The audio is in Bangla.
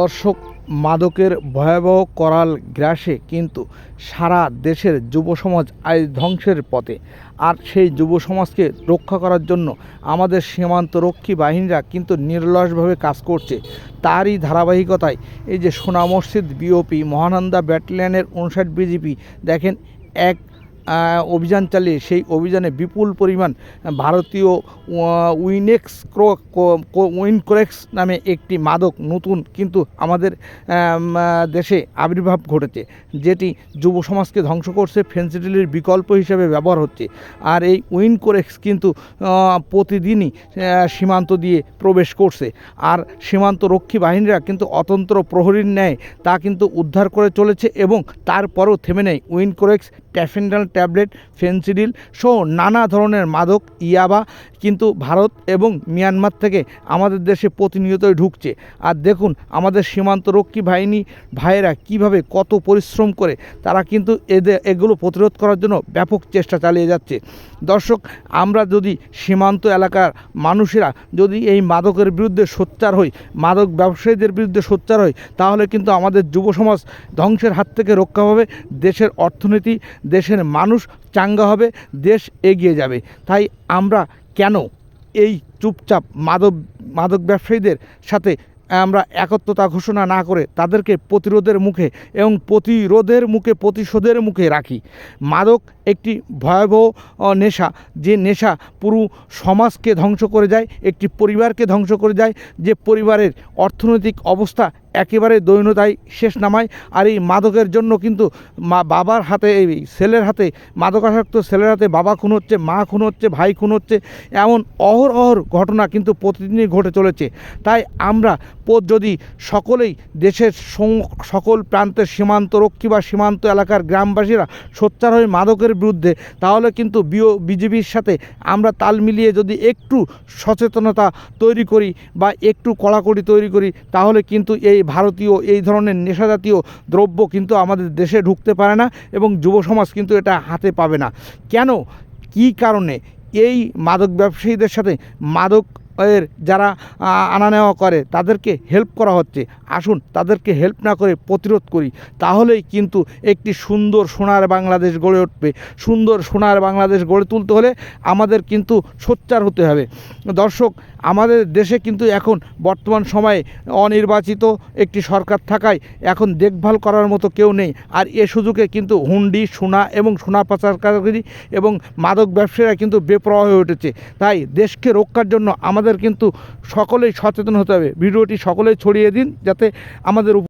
দর্শক মাদকের ভয়াবহ করাল গ্রাসে কিন্তু সারা দেশের যুব সমাজ আজ ধ্বংসের পথে। আর সেই যুব সমাজকে রক্ষা করার জন্য আমাদের সীমান্তরক্ষী বাহিনীরা কিন্তু নির্লসভাবে কাজ করছে। তারই ধারাবাহিকতায় এই যে সোনা মসজিদ বিওপি মহানন্দা ব্যাটালিয়নের উনষাট বিজিপি, দেখেন এক অভিযান চালিয়ে সেই অভিযানে বিপুল পরিমাণ ভারতীয় উইনেক্স উইনক্রেক্স নামে একটি মাদক নতুন কিন্তু আমাদের দেশে আবির্ভাব ঘটেছে, যেটি যুব সমাজকে ধ্বংস করছে, ফেন্সিডিলের বিকল্প হিসেবে ব্যবহার হচ্ছে। আর এই উইনকোরেক্স কিন্তু প্রতিদিনই সীমান্ত দিয়ে প্রবেশ করছে। আর সীমান্ত রক্ষী বাহিনীরা কিন্তু অতন্ত্র প্রহরীর ন্যায় তা কিন্তু উদ্ধার করে চলেছে এবং তারপরও থেমে নেই। উইনকোরেক্স ট্যাফেন্ডাল ট্যাবলেট, ফেন্সিডিল সহ নানা ধরনের মাদক, ইয়াবা কিন্তু ভারত এবং মিয়ানমার থেকে আমাদের দেশে প্রতিনিয়তই ঢুকছে। আর দেখুন, আমাদের সীমান্তরক্ষী বাহিনী ভাইয়েরা কীভাবে কত পরিশ্রম করে, তারা কিন্তু এদের এগুলো প্রতিরোধ করার জন্য ব্যাপক চেষ্টা চালিয়ে যাচ্ছে। দর্শক, আমরা যদি সীমান্ত এলাকার মানুষেরা যদি এই মাদকের বিরুদ্ধে সোচ্চার হই, মাদক ব্যবসায়ীদের বিরুদ্ধে সোচ্চার হই, তাহলে কিন্তু আমাদের যুব সমাজ ধ্বংসের হাত থেকে রক্ষা পাবে, দেশের অর্থনীতি দেশের মানুষ চাঙ্গা হবে, দেশ এগিয়ে যাবে। তাই আমরা কেন এই চুপচাপ মাদক মাদক ব্যবসায়ীদের সাথে আমরা একত্রতা ঘোষণা না করে তাদেরকে প্রতিরোধের মুখে এবং প্রতিরোধের মুখে, প্রতিশোধের মুখে রাখি? মাদক একটি ভয়াবহ নেশা। যে নেশা পুরো সমাজকে ধ্বংস করে যায়, একটি পরিবারকে ধ্বংস করে যায়, যে পরিবারের অর্থনৈতিক অবস্থা একেবারে দৈন্যতায় শেষ নামায়। আর এই মাদকের জন্য কিন্তু মা বাবার হাতে, এই ছেলের হাতে, মাদকাসক্ত ছেলের হাতে বাবা খুন হচ্ছে, মা খুন হচ্ছে, ভাই খুন হচ্ছে, এমন অহর অহর ঘটনা কিন্তু প্রতিদিনই ঘটে চলেছে। তাই আমরা যদি সকলেই দেশের সকল প্রান্তের সীমান্তরক্ষী বা সীমান্ত এলাকার গ্রামবাসীরা সোচ্চার হয়ে মাদকের বিরুদ্ধে, তাহলে কিন্তু বিও বিজেপির সাথে আমরা তাল মিলিয়ে যদি একটু সচেতনতা তৈরি করি বা একটু কড়াকড়ি তৈরি করি, তাহলে কিন্তু এই ভারতীয়, এই ধরনের নেশাজাতীয় দ্রব্য কিন্তু আমাদের দেশে ঢুকতে পারে না এবং যুব সমাজ কিন্তু এটা হাতে পাবে না। কেন? কী কারণে? এই মাদক ব্যবসায়ীদের সাথে মাদক এর যারা আনা নেওয়া করে, তাদেরকে হেল্প করা হচ্ছে। আসুন, তাদেরকে হেল্প না করে প্রতিরোধ করি। তাহলেই কিন্তু একটি সুন্দর সোনার বাংলাদেশ গড়ে উঠবে। সুন্দর সোনার বাংলাদেশ গড়ে তুলতে হলে আমাদের কিন্তু সোচ্চার হতে হবে। দর্শক আমাদের দেশে কিন্তু এখন বর্তমান সময়ে অনির্বাচিত একটি সরকার থাকায় এখন দেখভাল করার মতো কেউ নেই। আর এ সুযোগে কিন্তু হুন্ডি, সোনা এবং সোনা পাচারকারী এবং মাদক ব্যবসায়ীরা কিন্তু বেপরোয়া হয়ে উঠেছে। তাই দেশকে রক্ষার জন্য আমাদের কিন্তু সকলেই সচেতন হতে হবে। ভিডিওটি সকলেই ছড়িয়ে দিন যাতে আমাদের